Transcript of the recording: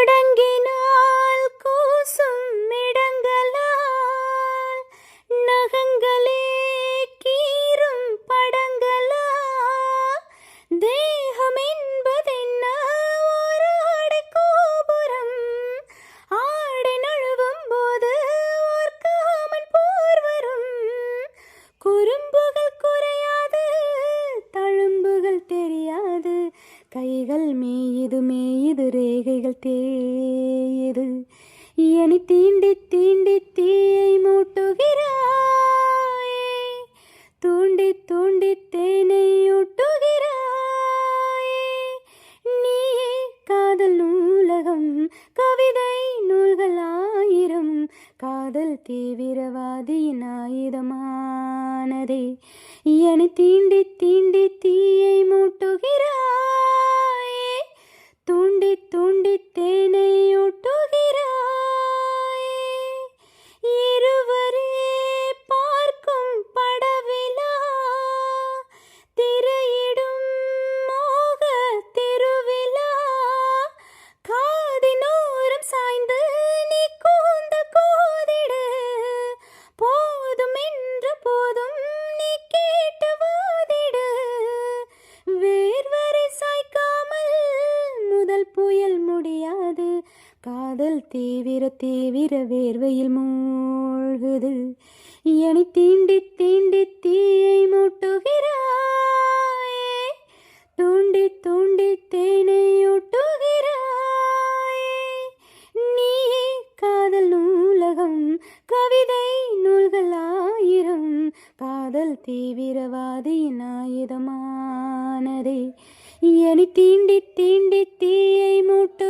മുടങ്ങി கைகள் மேயுது மேயுது ரேகைகள் தேயுது. எனி தீண்டி தீண்டி தீயை மூட்டுகிறாயே. தூண்டி தூண்டி தேனை ஊட்டுகிறாயே. நீயே காதல் நூலகம் கவிதை நூல்கள் ஆயிரம். காதல் தீவிரவாதியின் ஆயுதமானதே. என தீண்டி தீண்டி தீயை காதல் தீவிர தீவிர வேர்வையில் மூழ்குது. என தீண்டி தீண்டி தீயை மூட்டுகிறாயே. தூண்டி தூண்டி தேனை ஊட்டுகிறாயே. நீ காதல் நூலகம் கவிதை நூல்கள் ஆயிரம். காதல் தீவிரவாதியின் ஆயுதமானதே. என தீண்டி தீண்டி தீயை மூட்டு